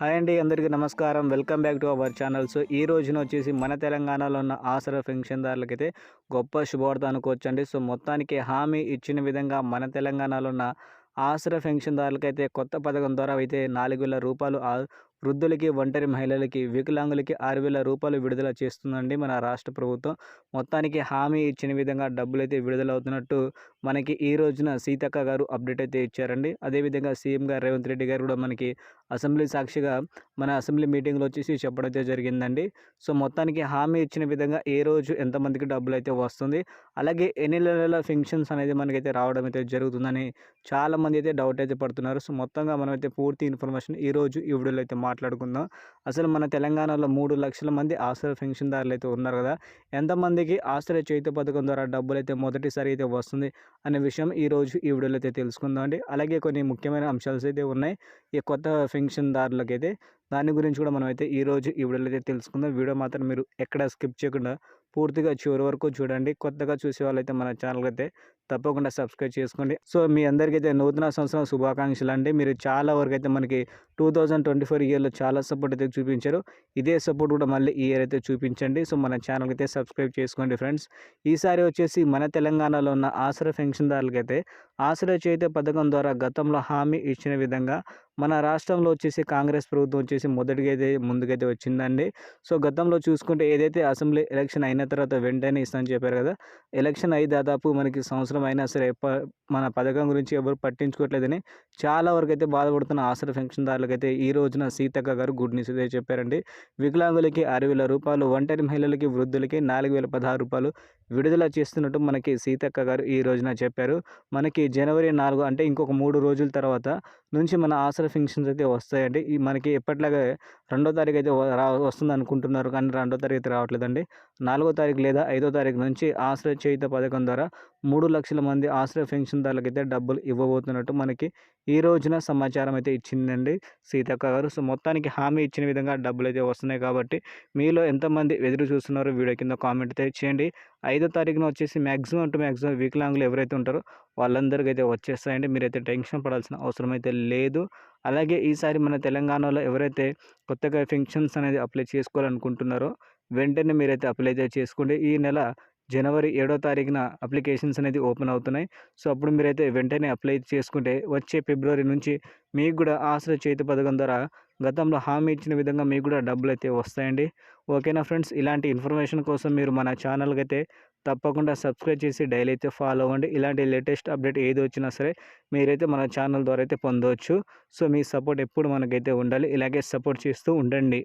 Hi అండి అందరికీ నమస్కారం. Welcome back to our channel. So ఈ రోజున వచ్చేసి మన తెలంగాణలో ఉన్న ఆసరా పెన్షన్దారులకైతే గొప్ప శుభవార్త అనుకోవచ్చండి. సో మొత్తానికి హామీ ఇచ్చిన విధంగా మన తెలంగాణలో ఉన్న ఆసరా పెన్షన్దారులకైతే కొత్త పథకం ద్వారా అయితే నాలుగు వేల రూపాయలు వృద్ధులకి ఒంటరి మహిళలకి వికలాంగులకి ఆరు వేల రూపాయలు విడుదల చేస్తుందండి మన రాష్ట్ర ప్రభుత్వం. మొత్తానికి హామీ ఇచ్చిన విధంగా డబ్బులు అయితే విడుదలవుతున్నట్టు మనకి ఈ రోజున సీతక్క గారు అప్డేట్ అయితే ఇచ్చారండి. అదేవిధంగా సీఎం గారు రేవంత్ రెడ్డి గారు కూడా మనకి అసెంబ్లీ సాక్షిగా మన అసెంబ్లీ మీటింగ్లో వచ్చేసి చెప్పడం అయితే జరిగిందండి. సో మొత్తానికి హామీ ఇచ్చిన విధంగా ఏ రోజు ఎంతమందికి డబ్బులు అయితే వస్తుంది అలాగే ఎన్ని నెలల ఫంక్షన్స్ అనేది మనకైతే రావడం అయితే జరుగుతుందని చాలామంది అయితే డౌట్ అయితే పడుతున్నారు. సో మొత్తంగా మనమైతే పూర్తి ఇన్ఫర్మేషన్ ఈ రోజు ఈ వీడియోలో అయితే మాట్లాడుకుందాం. అసలు మన తెలంగాణలో మూడు లక్షల మంది ఆశ్రయ పెన్షన్దారులు అయితే ఉన్నారు కదా ఎంతమందికి ఆశ్రయ చేతి పథకం ద్వారా డబ్బులు అయితే మొదటిసారి అయితే వస్తుంది అనే విషయం ఈ రోజు ఈ వీడియోలో అయితే తెలుసుకుందాం అండి అలాగే కొన్ని ముఖ్యమైన అంశాలు అయితే ఉన్నాయి. ఈ కొత్త పెన్షన్దారులకైతే దాని గురించి కూడా మనం అయితే ఈ రోజు ఈ వీడియోలో అయితే తెలుసుకుందాం. వీడియో మాత్రం మీరు ఎక్కడ స్కిప్ చేయకుండా పూర్తిగా చివరి వరకు చూడండి. కొత్తగా చూసే వాళ్ళైతే మన ఛానల్ అయితే తప్పకుండా సబ్స్క్రైబ్ చేసుకోండి. సో మీ అందరికైతే నూతన సంవత్సరం శుభాకాంక్షలు అండి. మీరు చాలా వరకు అయితే మనకి టూ థౌజండ్ ట్వంటీ ఫోర్ ఇయర్లో చాలా సపోర్ట్ అయితే చూపించారు. ఇదే సపోర్ట్ కూడా మళ్ళీ ఈ ఇయర్ అయితే చూపించండి. సో మన ఛానల్కి అయితే సబ్స్క్రైబ్ చేసుకోండి ఫ్రెండ్స్. ఈసారి వచ్చేసి మన తెలంగాణలో ఉన్న ఆసరా పెన్షన్దారులకైతే ఆసరా చేత పథకం ద్వారా గతంలో హామీ ఇచ్చిన విధంగా మన రాష్ట్రంలో వచ్చేసి కాంగ్రెస్ ప్రభుత్వం వచ్చేసి మొదటిగా అయితే ముందుకైతే వచ్చిందండి. సో గతంలో చూసుకుంటే ఏదైతే అసెంబ్లీ ఎలక్షన్ అయిన తర్వాత వెంటనే ఇస్తామని చెప్పారు కదా! ఎలక్షన్ అయి దాదాపు మనకి సంవత్సరం అయినా సరే మన పథకం గురించి ఎవరు పట్టించుకోవట్లేదని చాలా వరకు అయితే బాధపడుతున్న ఆసర పెన్షన్దారులకైతే ఈ రోజున సీతక్క గారు గుడ్ న్యూస్ అయితే చెప్పారండి. వికలాంగులకి ఆరు వేల రూపాయలు ఒంటరి మహిళలకి వృద్ధులకి నాలుగు వేల పదహారు రూపాయలు విడుదల చేస్తున్నట్టు మనకి సీతక్క గారు ఈ రోజున చెప్పారు. మనకి జనవరి నాలుగు అంటే ఇంకొక మూడు రోజుల తర్వాత నుంచి మన ఆసర ఫంక్షన్స్ అయితే వస్తాయండి. ఈ మనకి ఎప్పట్లాగే రెండో తారీఖు అయితే రా వస్తుంది అనుకుంటున్నారు కానీ రెండో తారీఖు అయితే రావట్లేదండి. నాలుగో తారీఖు లేదా ఐదో తారీఖు నుంచి ఆశ్రయ చేయుత పథకం ద్వారా మూడు లక్షల మంది ఆశ్రయ పెన్షన్దారులకైతే డబ్బులు ఇవ్వబోతున్నట్టు మనకి ఈ రోజున సమాచారం అయితే ఇచ్చిందండి సీతక్క గారు. సో మొత్తానికి హామీ ఇచ్చిన విధంగా డబ్బులు అయితే వస్తున్నాయి కాబట్టి మీలో ఎంతమంది ఎదురు చూస్తున్నారో వీడియో కింద కామెంట్ అయితే చేయండి. ఐదో తారీఖున వచ్చేసి మ్యాక్సిమం టు మ్యాక్సిమం వికలాంగులు ఎవరైతే ఉంటారో వాళ్ళందరికీ అయితే వచ్చేస్తాయండి. మీరైతే టెన్షన్ పడాల్సిన అవసరం అయితే లేదు. అలాగే ఈసారి మన తెలంగాణలో ఎవరైతే కొత్తగా ఫెన్షన్స్ అనేది అప్లై చేసుకోవాలనుకుంటున్నారో వెంటనే మీరైతే అప్లై అయితే చేసుకోండి. ఈ నెల జనవరి ఏడో తారీఖున అప్లికేషన్స్ అనేది ఓపెన్ అవుతున్నాయి. సో అప్పుడు మీరైతే వెంటనే అప్లై చేసుకుంటే వచ్చే ఫిబ్రవరి నుంచి మీకు కూడా ఆశ్రయ చేతి పథకం ద్వారా గతంలో హామీ ఇచ్చిన విధంగా మీకు కూడా డబ్బులు అయితే వస్తాయండి. ఓకేనా ఫ్రెండ్స్? ఇలాంటి ఇన్ఫర్మేషన్ కోసం మీరు మన ఛానల్కి అయితే తప్పకుండా సబ్స్క్రైబ్ చేసి డైలీ అయితే ఫాలో అవ్వండి. ఇలాంటి లేటెస్ట్ అప్డేట్ ఏది వచ్చినా సరే మీరైతే మన ఛానల్ ద్వారా అయితే పొందవచ్చు సో మీ సపోర్ట్ ఎప్పుడు మనకైతే ఉండాలి ఇలాగే సపోర్ట్ చేస్తూ ఉండండి.